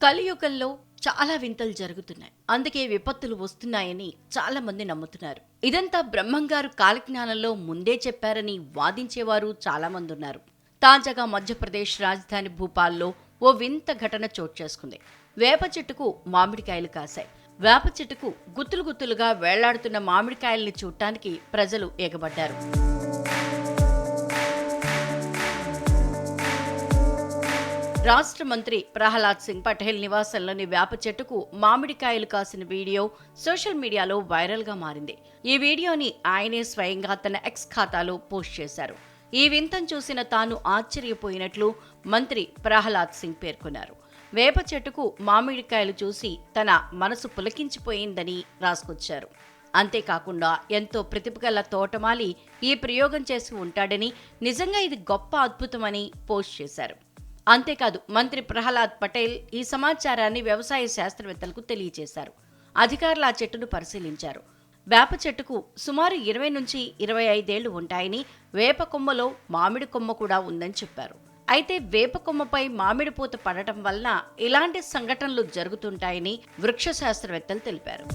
కలియుగంలో చాలా వింతలు జరుగుతున్నాయి. అందుకే విపత్తులు వస్తున్నాయని చాలా మంది నమ్ముతున్నారు. ఇదంతా బ్రహ్మంగారు కాలజ్ఞానంలో ముందే చెప్పారని వాదించేవారు చాలా మంది ఉన్నారు. తాజాగా మధ్యప్రదేశ్ రాజధాని భూపాల్లో ఓ వింత ఘటన చోటు చేసుకుంది. వేప చెట్టుకు మామిడికాయలు కాశాయి. వేప చెట్టుకు గుత్తులు గుత్తులుగా వేళ్ళాడుతున్న మామిడికాయల్ని చూడటానికి ప్రజలు ఎగబడ్డారు రాష్ట్ర మంత్రి ప్రహ్లాద్ సింగ్ పటేల్ నివాసంలోని వేప చెట్టుకు మామిడికాయలు కాసిన వీడియో సోషల్ మీడియాలో వైరల్గా మారింది. ఈ వీడియోని ఆయనే స్వయంగా తన ఎక్స్ ఖాతాలో పోస్ట్ చేశారు. ఈ వింతను చూసిన తాను ఆశ్చర్యపోయినట్లు మంత్రి ప్రహ్లాద్ సింగ్ పేర్కొన్నారు. వేప చెట్టుకు మామిడికాయలు చూసి తన మనసు పులకించిపోయిందని రాసుకొచ్చారు. అంతేకాకుండా ఎంతో ప్రతిభగల తోటమాలి ఈ ప్రయోగం చేసి ఉంటాడని నిజంగా ఇది గొప్ప అద్భుతమని పోస్ట్ చేశారు. అంతేకాదు మంత్రి ప్రహ్లాద్ పటేల్ ఈ సమాచారాన్ని వ్యవసాయ శాస్త్రవేత్తలకు తెలియజేశారు. అధికారులు ఆ చెట్టును పరిశీలించారు. వేప చెట్టుకు సుమారు ఇరవై నుంచి ఇరవై ఐదేళ్ళు ఉంటాయని వేప కొమ్మలో మామిడి కొమ్మ కూడా ఉందని చెప్పారు. అయితే వేప కొమ్మపై మామిడి పూత పడటం వలన ఇలాంటి సంఘటనలు జరుగుతుంటాయని వృక్ష శాస్త్రవేత్తలు తెలిపారు.